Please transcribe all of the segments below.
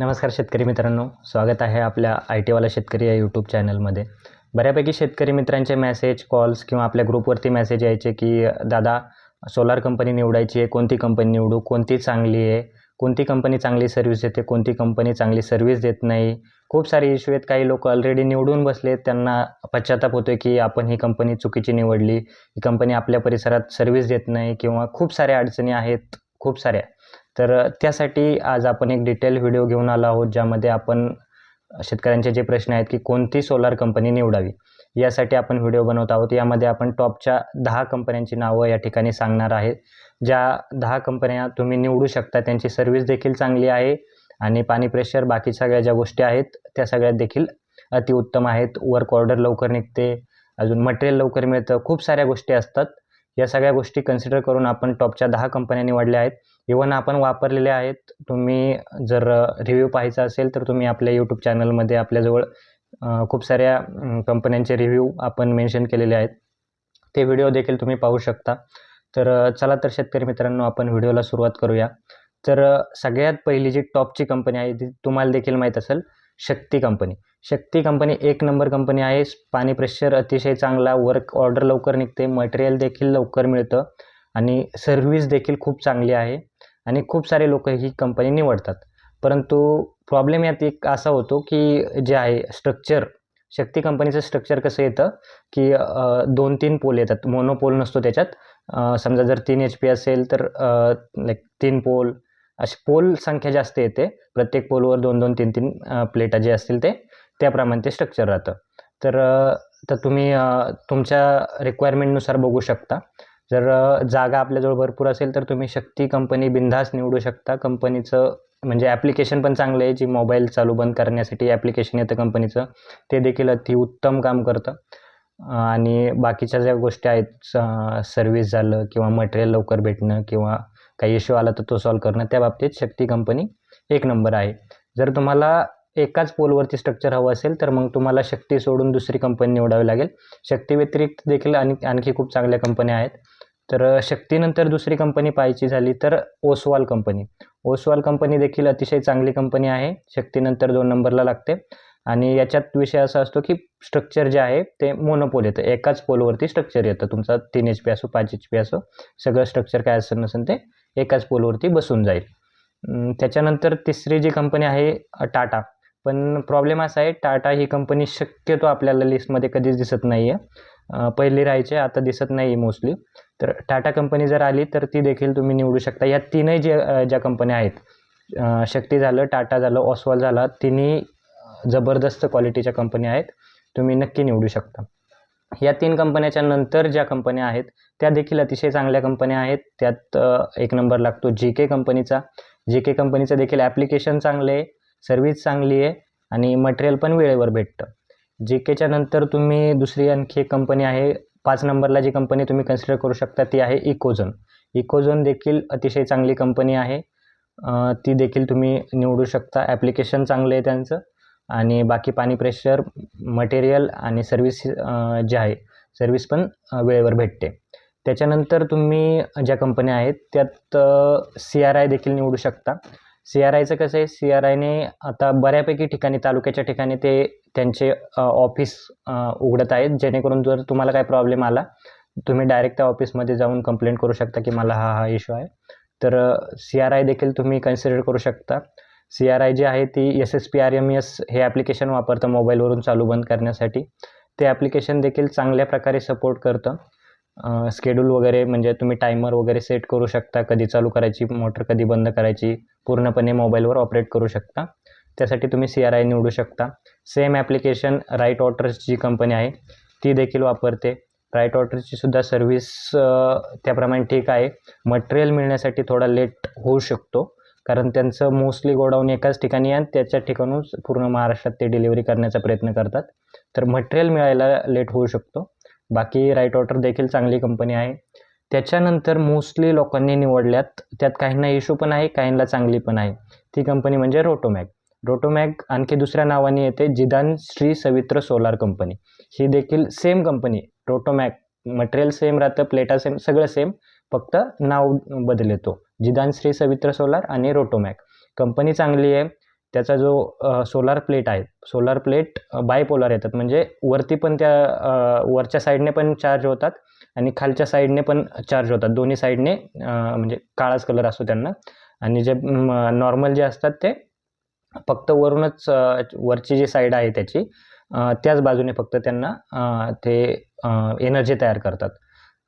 नमस्कार शेतकरी मित्रांनो. स्वागत आहे आपल्या आय टीवाला शेतकरी या यूट्यूब चॅनलमध्ये बऱ्यापैकी शेतकरी मित्रांचे मेसेज कॉल्स किंवा आपल्या ग्रुपवरती मेसेज यायचे की दादा सोलार कंपनी निवडायची आहे कोणती कंपनी निवडू? कोणती चांगली आहे? कोणती कंपनी चांगली सर्व्हिस देते? कोणती कंपनी चांगली सर्व्हिस देत नाही? खूप सारे इश्यू आहेत. काही लोक ऑलरेडी निवडून बसले त्यांना पश्चाताप होतो की आपण ही कंपनी चुकीची निवडली. ही कंपनी आपल्या परिसरात सर्व्हिस देत नाही. किंवा खूप साऱ्या अडचणी आहेत. खूप साऱ्या. तर त्यासाठी आज आपण एक डिटेल व्हिडिओ घेऊन आलो आहोत ज्यामध्ये आपण शेतकऱ्यांचे जे प्रश्न आहेत की कोणती सोलार कंपनी निवडावी? यासाठी आपण व्हिडिओ बनवत आहोत. यामध्ये आपण टॉपच्या दहा कंपन्यांची नावं या ठिकाणी सांगणार आहेत. ज्या दहा कंपन्या तुम्ही निवडू शकता त्यांची सर्व्हिस देखील चांगली आहे आणि पाणी प्रेशर बाकी सगळ्या ज्या गोष्टी आहेत त्या सगळ्यात देखील अतिउत्तम आहेत. वर्क ऑर्डर लवकर निघते अजून मटेरियल लवकर मिळतं खूप साऱ्या गोष्टी असतात. या सगळ्या गोष्टी कन्सिडर करून आपण टॉपच्या दहा कंपन्या निवडल्या आहेत. इवन आपण वापरलेले आहेत तुम्ही जर रिव्ह्यू पाहायचा असेल तर तुम्ही आपल्या यूट्यूब चॅनलमध्ये आपल्याजवळ खूप साऱ्या कंपन्यांचे रिव्ह्यू आपण मेन्शन केलेले आहेत. ते व्हिडिओ देखील तुम्ही पाहू शकता. तर चला तर शेतकरी मित्रांनो आपण व्हिडिओला सुरुवात करूया. तर सगळ्यात पहिली जी टॉपची कंपनी आहे ती तुम्हाला देखील माहीत असेल शक्ती कंपनी शक्ती कंपनी एक नंबर कंपनी आहे. पाणी प्रेशर अतिशय चांगला वर्क ऑर्डर लवकर निघते मटेरियल देखील लवकर मिळतं आणि सर्व्हिस देखील खूप चांगली आहे. आणि खूप सारे लोक ही कंपनी निवडतात. परंतु प्रॉब्लेम यात एक असा होतो की जे आहे स्ट्रक्चर शक्ती कंपनीचं स्ट्रक्चर कसं येतं की दोन तीन पोल येतात. मोनोपोल नसतो त्याच्यात. समजा जर तीन एच पी असेल तर लाईक तीन पोल अशी पोल संख्या जास्त येते. प्रत्येक पोलवर दोन दोन तीन तीन प्लेटा जे असतील ते त्याप्रमाणे ते स्ट्रक्चर राहतं. तर तर तुम्ही तुमच्या रिक्वायरमेंटनुसार बघू शकता. जर जागा आपल्याजवळ भरपूर असेल तर तुम्ही शक्ती कंपनी बिनधास्त निवडू शकता. कंपनीचं म्हणजे ॲप्लिकेशन पण चांगलं आहे जी मोबाईल चालू बंद करण्यासाठी ॲप्लिकेशन येतं कंपनीचं ते देखील अतिउत्तम काम करतं. आणि बाकीच्या ज्या गोष्टी आहेत सर्व्हिस झालं किंवा मटेरियल लवकर भेटणं किंवा काही इश्यू आला तर तो सॉल्व करणं त्या बाबतीत शक्ती कंपनी एक नंबर आहे. जर तुम्हाला एकाच पोलवरती स्ट्रक्चर हवं असेल तर मग तुम्हाला शक्ती सोडून दुसरी कंपनी निवडावी लागेल. शक्ती व्यतिरिक्त देखील आणि आणखी खूप चांगल्या कंपन्या आहेत. तर शक्तीनंतर दुसरी कंपनी पाहायची झाली तर ओसवाल कंपनी ओसवाल कंपनी देखील अतिशय चांगली कंपनी आहे. शक्तीनंतर दोन नंबरला लागते. आणि याच्यात विषय असा असतो की स्ट्रक्चर जे आहे ते मोनोपोल येतं. एकाच पोलवरती स्ट्रक्चर येतं. तुमचा तीन एच पी असो पाच एच पी असो सगळं स्ट्रक्चर काय असं नसेल ते एकाच पोलवरती बसून जाईल. त्याच्यानंतर तिसरी जी कंपनी आहे टाटा पण प्रॉब्लेम असा आहे टाटा ही कंपनी शक्यतो आपल्याला लिस्टमध्ये कधीच दिसत नाही आहे पहिले राहायचे आता दिसत नाही मोस्टली तर टाटा कंपनी जर आली तर ती देखील तुम्ही निवडू शकता. या तीनही जे ज्या कंपन्या आहेत शक्ती झालं टाटा झालं ऑस्वॉल झाला तिन्ही जबरदस्त क्वालिटीच्या कंपन्या आहेत. तुम्ही नक्की निवडू शकता. या तीन कंपन्याच्या नंतर ज्या कंपन्या आहेत त्या देखील अतिशय चांगल्या कंपन्या आहेत. त्यात एक नंबर लागतो जी के कंपनीचा जी के कंपनीचं देखील ॲप्लिकेशन चांगलं आहे सर्व्हिस चांगली आहे आणि मटेरियल पण वेळेवर भेटतं. जे केच्या नंतर तुम्ही दुसरी आणखी एक कंपनी आहे. पाच नंबरला जी कंपनी तुम्ही कन्सिडर करू शकता ती आहे इकोझोन इकोझोन देखील अतिशय चांगली कंपनी आहे. ती देखील तुम्ही निवडू शकता. ॲप्लिकेशन चांगलं आहे त्यांचं. आणि बाकी पाणी प्रेशर मटेरियल आणि सर्व्हिस जे आहे सर्विस पण वेळेवर भेटते. त्याच्यानंतर तुम्ही ज्या कंपन्या आहेत त्यात सी आर आय देखील निवडू शकता. सी आर आयचं कसं आहे? सी आर आयने आता बऱ्यापैकी ठिकाणी तालुक्याच्या ठिकाणी ते त्यांचे ऑफिस उघडत आहेत. जेणेकरून जर तुम्हाला काय प्रॉब्लेम आला तुम्ही डायरेक्ट त्या ऑफिसमध्ये जाऊन कंप्लेंट करू शकता की मला हा हा इश्यू आहे. तर सी आर आय देखील तुम्ही कन्सिडर करू शकता. सी आर आय जी आहे ती S S P R M S हे ॲप्लिकेशन वापरतं मोबाईलवरून चालू बंद करण्यासाठी. ते ॲप्लिकेशन देखील चांगल्या प्रकारे सपोर्ट करतं. स्केड्यूल वगैरे म्हणजे तुम्ही टायमर वगैरे सेट करू शकता. कधी चालू करायची मोटर कधी बंद करायची पूर्णपणे मोबाईलवर ऑपरेट करू शकता. त्यासाठी तुम्ही सी आर आय निवडू शकता. सेम ॲप्लिकेशन राईट वॉटर्स जी कंपनी आहे ती देखील वापरते. राईट वॉटरची सुद्धा सर्व्हिस त्याप्रमाणे ठीक आहे. मटेरियल मिळण्यासाठी थोडा लेट होऊ शकतो. कारण त्यांचं मोस्टली गोडाऊन एकाच ठिकाणी आहे आणि त्याच्या ठिकाणून पूर्ण महाराष्ट्रात ते डिलिव्हरी करण्याचा प्रयत्न करतात. तर मटेरियल मिळायला लेट होऊ शकतो. बाकी राईट वॉटर देखील चांगली कंपनी आहे. त्याच्यानंतर मोस्टली लोकांनी निवडल्यात त्यात काहींना इश्यू पण आहे काहींना चांगली पण आहे. ती कंपनी म्हणजे रोटोमॅक रोटोमॅग आणखी दुसऱ्या नावाने येते जिदान श्री सवित्र सोलार कंपनी. ही देखील same company Rotomag material same राहतं प्लेटा सेम सगळं सेम फक्त नाव बदल येतो जिदान श्री सवित्र सोलार आणि रोटोमॅग कंपनी चांगली आहे. त्याचा जो सोलार प्लेट आहे सोलार प्लेट बायपोलार येतात. म्हणजे वरती पण त्या वरच्या साईडने पण चार्ज होतात आणि खालच्या साईडने पण चार्ज होतात. दोन्ही साईडने म्हणजे काळाच कलर असतो त्यांना. आणि जे नॉर्मल जे असतात ते फक्त वरूनच वरची जी साईड आहे त्याची त्याच बाजूने फक्त त्यांना ते एनर्जी तयार करतात.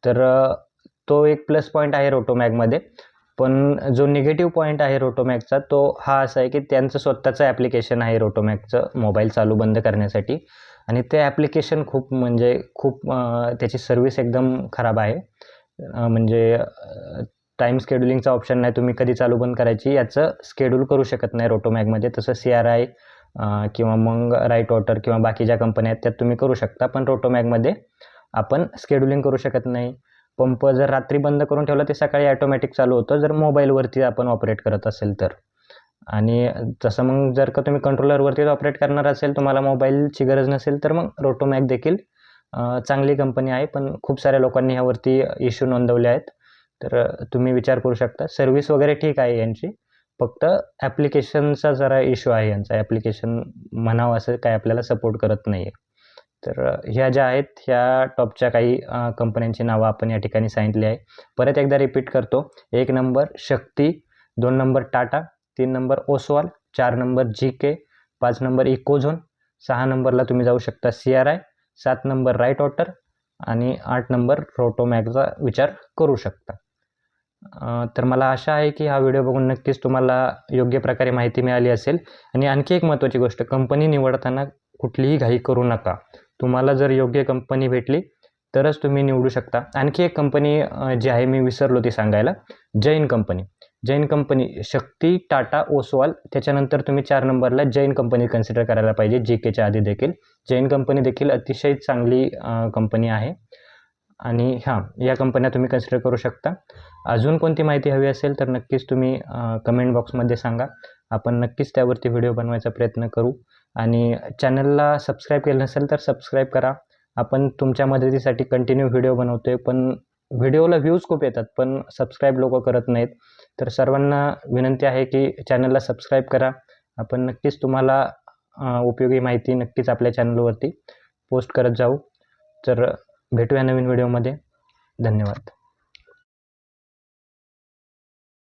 तर तो एक प्लस पॉईंट आहे रोटोमॅगमध्ये पण जो निगेटिव्ह पॉईंट आहे रोटोमॅगचा तो हा असा आहे की त्यांचं स्वतःचं ॲप्लिकेशन आहे रोटोमॅगचं मोबाईल चालू बंद करण्यासाठी. आणि ते ॲप्लिकेशन खूप म्हणजे खूप त्याची सर्विस एकदम खराब आहे. म्हणजे टाईम स्केड्युलिंगचा ऑप्शन नाही तुम्ही कधी चालू बंद करायची याचं स्केड्यूल करू शकत नाही रोटोमॅगमध्ये तसं सी आर आय किंवा मग राईट वॉटर किंवा बाकी ज्या कंपन्या आहेत त्यात तुम्ही करू शकता. पण रोटोमॅगमध्ये आपण स्केड्युलिंग करू शकत नाही. पंप जर रात्री बंद करून ठेवला ते सकाळी ॲटोमॅटिक चालू होतं. जर मोबाईलवरती आपण ऑपरेट करत असेल तर. आणि जसं मग जर का तुम्ही कंट्रोलरवरतीच ऑपरेट करणार असेल तुम्हाला मोबाईलची गरज नसेल तर मग रोटोमॅक देखील चांगली कंपनी आहे. पण खूप साऱ्या लोकांनी ह्यावरती इश्यू नोंदवले आहेत. तर तुम्ही विचार करू शकता. सर्व्हिस वगैरे ठीक आहे यांची. फक्त ॲप्लिकेशनचा जरा इश्यू आहे यांचा. ॲप्लिकेशन म्हणावं असं काय आपल्याला सपोर्ट करत नाही आहे तर ह्या ज्या आहेत ह्या टॉपच्या काही कंपन्यांची नावं आपण या ठिकाणी सांगितली आहे. परत एकदा रिपीट करतो. एक नंबर शक्ती दोन नंबर टाटा तीन नंबर ओसवाल चार नंबर जी के पाच नंबर इकोझोन सहा नंबरला तुम्ही जाऊ शकता सी आर आय सात नंबर राईट ऑटर आणि आठ नंबर रोटोमॅगचा विचार करू शकता. तर मला आशा आहे की हा व्हिडिओ बघून नक्कीच तुम्हाला योग्य प्रकारे माहिती मिळाली असेल. आणि आणखी एक महत्त्वाची गोष्ट कंपनी निवडताना कुठलीही घाई करू नका. तुम्हाला जर योग्य कंपनी भेटली तरच तुम्ही निवडू शकता. आणखी एक कंपनी जी आहे मी विसरलो ती सांगायला. जैन कंपनी. जैन कंपनी शक्ती टाटा ओसवाल त्याच्यानंतर तुम्ही चार नंबरला जैन कंपनी कन्सिडर करायला पाहिजे जी केच्या आधी देखील. जैन कंपनी देखील अतिशय चांगली कंपनी आहे. आणि हां या कंपन्या तुम्ही कन्सिडर करू शकता. अजून कोणती माहिती हवी असेल तर नक्कीच तुम्ही कमेंट बॉक्समध्ये सांगा. आपण नक्कीच त्यावरती व्हिडिओ बनवायचा प्रयत्न करू. आणि चॅनलला सबस्क्राईब केलं नसेल तर सबस्क्राईब करा. आपण तुमच्या मदतीसाठी कंटिन्यू व्हिडिओ बनवतो आहे पण व्हिडिओला व्ह्यूज खूप येतात पण सबस्क्राईब लोक करत नाहीत. तर सर्वांना विनंती आहे की चॅनलला सबस्क्राईब करा. आपण नक्कीच तुम्हाला उपयोगी माहिती नक्कीच आपल्या चॅनलवरती पोस्ट करत जाऊ. तर भेटूया नवीन व्हिडिओमध्ये. धन्यवाद.